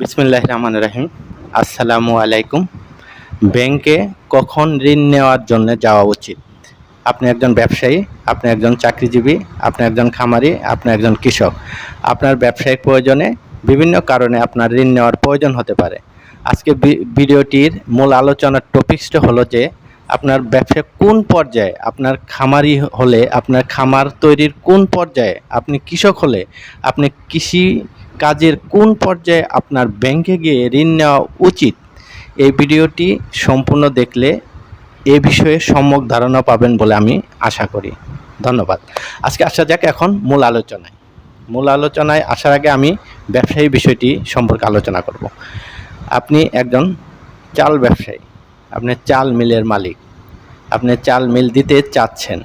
বিসমিল্লাহ রহমান রাহিম। আসসালামু আলাইকুম। ব্যাংকে কখন ঋণ নেওয়ার জন্য যাওয়া উচিত? আপনি একজন ব্যবসায়ী, আপনি একজন চাকরিজীবী, আপনি একজন খামারি, আপনি একজন কৃষক। আপনার ব্যবসায়িক প্রয়োজনে বিভিন্ন কারণে আপনার ঋণ নেওয়ার প্রয়োজন হতে পারে। আজকে ভিডিওটির মূল আলোচনার টপিক্সটা হলো যে, আপনার ব্যবসা কোন পর্যায়ে আপনার খামারি হলে, আপনার খামার তৈরির কোন পর্যায়ে আপনি কৃষক হলে, আপনি কৃষি কাজের কোন পর্যায়ে আপনার ব্যাংকে গিয়ে ঋণ নেওয়া উচিত? এই ভিডিওটি সম্পূর্ণ দেখলে এ বিষয়ে সম্যক ধারণা পাবেন বলে আমি আশা করি। ধন্যবাদ। আজকে আসা যাক এখন মূল আলোচনায়। মূল আলোচনায় আসার আগে আমি ব্যবসায়ী বিষয়টি সম্পর্কে আলোচনা করব। আপনি একজন চাল ব্যবসায়ী। আপনি চাল মিলের মালিক। আপনি চাল মিল দিতে চাচ্ছেন।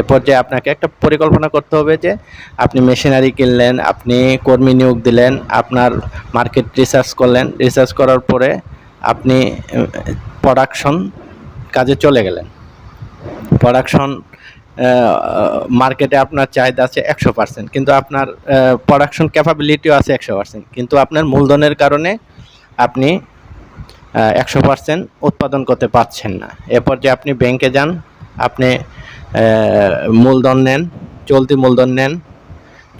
এ পর্যায়ে আপনাকে একটা পরিকল্পনা করতে হবে যে আপনি মেশিনারি কিনলেন, আপনি কর্মী নিয়োগ দিলেন, আপনার মার্কেট রিসার্চ করলেন রিসার্চ করার পরে আপনি প্রোডাকশন কাজে চলে গেলেন। প্রোডাকশন মার্কেটে আপনার চাহিদা আছে একশো পার্সেন্ট কিন্তু আপনার প্রোডাকশন ক্যাপাবিলিটিও আছে একশো পার্সেন্ট কিন্তু আপনার মূলধনের কারণে আপনি একশো পার্সেন্ট উৎপাদন করতে পারছেন না। এরপর যে আপনি ব্যাংকে যান, আপনি মূলধন নেন, চলতি মূলধন নেন।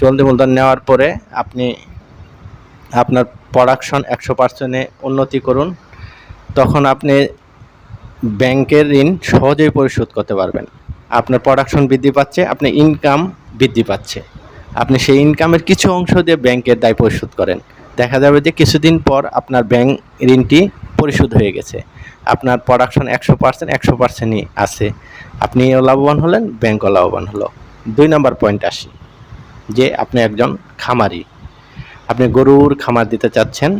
চলতি মূলধন নেওয়ার পরে আপনি আপনার প্রোডাকশন একশো পার্সেন্টে উন্নতি করুন। তখন আপনি ব্যাংকের ঋণ সহজেই পরিশোধ করতে পারবেন। আপনার প্রোডাকশন বৃদ্ধি পাচ্ছে আপনি ইনকাম বৃদ্ধি পাচ্ছে। আপনি সেই ইনকামের কিছু অংশ দিয়ে ব্যাংকের দায় পরিশোধ করেন। দেখা যাবে যে কিছুদিন পর আপনার ব্যাংক ঋণটি পরিশোধ হয়ে গেছে। আপনার প্রোডাকশন একশো পার্সেন্ট একশো পার্সেন্টই আছে। আপনিও লাভবান হলেন ব্যাংকও লাভবান হলো। দুই নম্বর পয়েন্ট আসি, যে আপনি একজন খামারি। আপনি গরুর খামার দিতে চাচ্ছেন,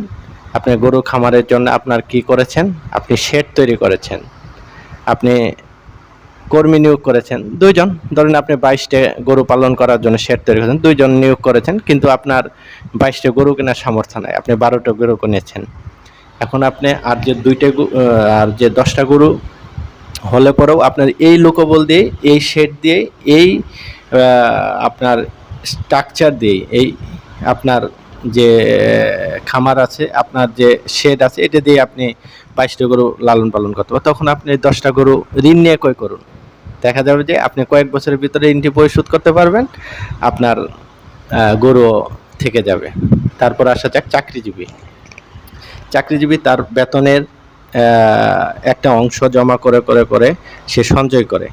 আপনি গরু খামারের জন্য আপনার কি করেছেন? আপনি শেড তৈরি করেছেন। আপনি কর্মী নিয়োগ করেছেন, দুইজন। ধরেন আপনি বাইশটা গরু পালন করার জন্য শেড তৈরি করেছেন, দুইজন নিয়োগ করেছেন, কিন্তু আপনার বাইশটা গরু কেনার সামর্থ্য নাই। আপনি বারোটা গরু কিনেছেন। এখন আপনি আর যে দুইটা আর যে দশটা গরু হলে পরেও আপনার এই লোকবল দিয়ে, এই শেড দিয়ে, এই আপনার স্ট্রাকচার দিয়ে, এই আপনার যে খামার আছে, আপনার যে শেড আছে, এটা দিয়ে আপনি বাইশটা গরু লালন পালন করতে পারেন। তখন আপনি দশটা গরু ঋণ নিয়ে কয় করুন। দেখা যাবে যে আপনি কয়েক বছরের ভিতরে ঋণটি পরিশোধ করতে পারবেন, আপনার গরু থেকে যাবে। তারপর আসা যাক চাকরিজীবী। চাকরিজীবী তার বেতনের একটা অংশ জমা করে করে করে সে সঞ্চয় করে।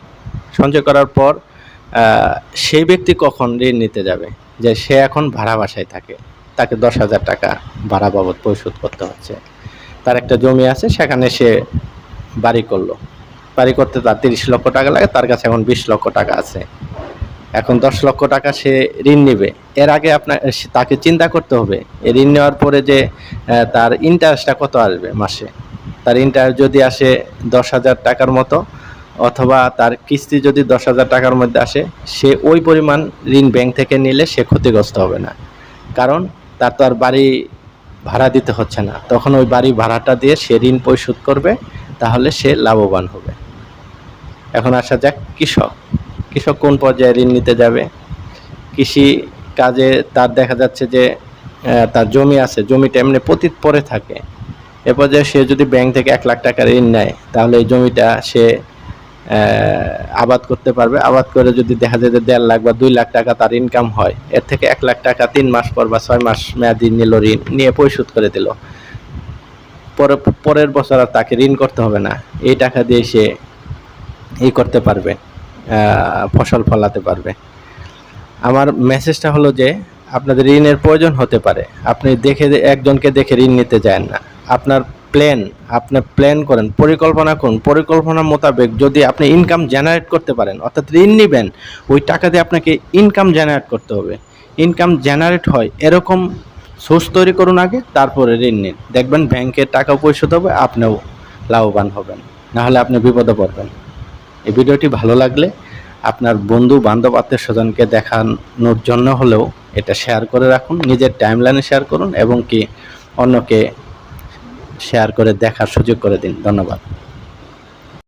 সঞ্চয় করার পর সেই ব্যক্তি কখন ঋণ নিতে যাবে? যে সে এখন ভাড়া বাসায় থাকে। তাকে দশ হাজার টাকা ভাড়া বাবদ পরিশোধ করতে হচ্ছে। তার একটা জমি আছে, সেখানে সে বাড়ি করল। বাড়ি করতে তার তিরিশ লক্ষ টাকা লাগে, তার কাছে এখন বিশ লক্ষ টাকা আছে। এখন দশ লক্ষ টাকা সে ঋণ নেবে। এর আগে আপনার তাকে চিন্তা করতে হবে। ঋণ নেওয়ার পরে যে তার ইন্টারেস্টটা কত আসবে মাসে? তার ইন্টারেস্ট যদি আসে দশ হাজার টাকার মতো, অথবা তার কিস্তি যদি দশ হাজার টাকার মধ্যে আসে, সে ওই পরিমাণ ঋণ ব্যাংক থেকে নিলে সে ক্ষতিগ্রস্ত হবে না। কারণ তার তো আর বাড়ি ভাড়া দিতে হচ্ছে না। তখন ওই বাড়ি ভাড়াটা দিয়ে সে ঋণ পরিশোধ করবে, তাহলে সে লাভবান হবে। এখন আসা যাক কৃষক। কৃষক কোন পর্যায়ে ঋণ নিতে যাবে? কৃষি কাজে তার দেখা যাচ্ছে যে তার জমি আছে, জমিটা এমনি পতিত পরে থাকে। এ পর্যায়ে সে যদি ব্যাংক থেকে এক লাখ টাকা ঋণ নেয়, তাহলে এই জমিটা সে আবাদ করতে পারবে। আবাদ করে যদি দেখা যায় যে দেড় লাখ বা দুই লাখ টাকা তার ইনকাম হয়, এর থেকে এক লাখ টাকা তিন মাস পর বা ছয় মাস মেয়াদি নিল ঋণ, নিয়ে পরিশোধ করে দিল। পরে, পরের বছর আর তাকে ঋণ করতে হবে না। এই টাকা দিয়ে সে ই করতে পারবে। ফসল ফলাতে পারবে। আমার মেসেজটা হলো যে, আপনাদের ঋণের প্রয়োজন হতে পারে। আপনি দেখে একজনকে দেখে ঋণ নিতে যান না। আপনার প্ল্যান আপনি প্ল্যান করেন, পরিকল্পনা করুন। পরিকল্পনা মোতাবেক যদি আপনি ইনকাম জেনারেট করতে পারেন, অর্থাৎ ঋণ নেবেন, ওই টাকা দিয়ে আপনাকে ইনকাম জেনারেট করতে হবে। ইনকাম জেনারেট হয় এরকম সোর্স তৈরি করুন আগে, তারপরে ঋণ নিন। দেখবেন ব্যাংকের টাকা পরিশোধ হবে, আপনিও লাভবান হবেন। নাহলে আপনি বিপদে পড়বেন। এই ভিডিওটি ভালো লাগলে আপনার বন্ধু, বান্ধব, আত্মীয় স্বজনকে দেখানোর জন্য হলেও এটা শেয়ার করে রাখুন, নিজের টাইমলাইনে শেয়ার করুন এবং কি অন্যকে শেয়ার করে দেখার সুযোগ করে দিন। ধন্যবাদ।